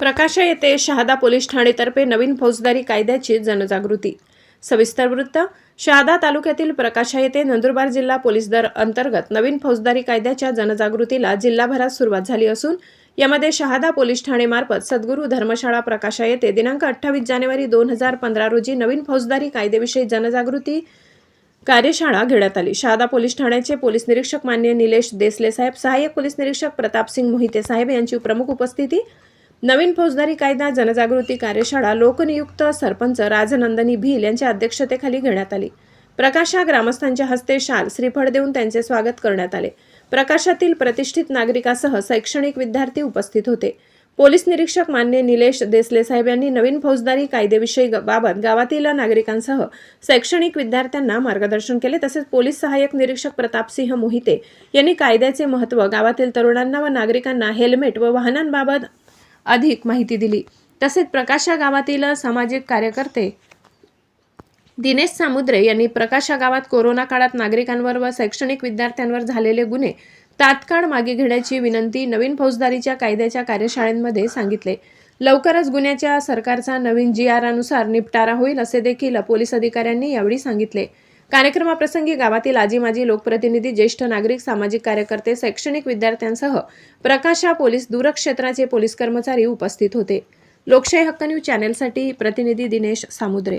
प्रकाशा येथे शहादा पोलीस ठाणेतर्फे नवीन फौजदारी कायद्याची जनजागृती. सविस्तर वृत्त शहादा तालुक्यातील प्रकाशा येथे नंदुरबार जिल्हा पोलीस दल अंतर्गत नवीन फौजदारी कायद्याच्या जनजागृतीला जिल्हाभरात सुरुवात झाली असून यामध्ये शहादा पोलीस ठाणेमार्फत सद्गुरू धर्मशाळा प्रकाशा येथे दिनांक अठ्ठावीस जानेवारी दोन हजार पंधरा रोजी नवीन फौजदारी कायद्याविषयी जनजागृती कार्यशाळा घेण्यात आली. शहादा पोलीस ठाण्याचे पोलीस निरीक्षक मान्य निलेश देसले साहेब सहाय्यक पोलीस निरीक्षक प्रतापसिंग मोहिते साहेब यांची प्रमुख उपस्थिती नवीन फौजदारी कायदा जनजागृती कार्यशाळा लोकनियुक्त सरपंच राजनंदनी भील यांच्या अध्यक्षतेखाली घेण्यात आली. प्रकाशा ग्रामस्थांच्या हस्ते शाल श्रीफळ देऊन त्यांचे स्वागत करण्यात आले. प्रकाशातील प्रतिष्ठित नागरिकासह शैक्षणिक विद्यार्थी उपस्थित होते. पोलीस निरीक्षक मान्य निलेश देसले साहेब यांनी नवीन फौजदारी कायदेविषयी बाबत गावातील नागरिकांसह शैक्षणिक विद्यार्थ्यांना मार्गदर्शन केले. तसेच पोलीस सहाय्यक निरीक्षक प्रतापसिंह मोहिते यांनी कायद्याचे महत्त्व गावातील तरुणांना व नागरिकांना हेल्मेट व वाहनांबाबत अधिक माहिती दिली. तसेच प्रकाशा गावातील सामाजिक कार्यकर्ते दिनेश सामुद्रे यांनी प्रकाशा गावात कोरोना काळात नागरिकांवर व शैक्षणिक विद्यार्थ्यांवर झालेले गुन्हे तात्काळ मागे घेण्याची विनंती नवीन फौजदारीच्या कायद्याच्या कार्यशाळेमध्ये सांगितले. लवकरच गुन्ह्याच्या सरकारचा नवीन जी आर अनुसार निपटारा होईल असे देखील पोलीस अधिकाऱ्यांनी यावेळी सांगितले. कार्यक्रमाप्रसंगी गावातील आजी माजी लोकप्रतिनिधी ज्येष्ठ नागरिक सामाजिक कार्यकर्ते शैक्षणिक विद्यार्थ्यांसह प्रकाशा पोलीस दूरक्षेत्राचे पोलीस कर्मचारी उपस्थित होते. लोकशाही हक्क न्यूज चॅनेलसाठी प्रतिनिधी दिनेश सामुद्रे.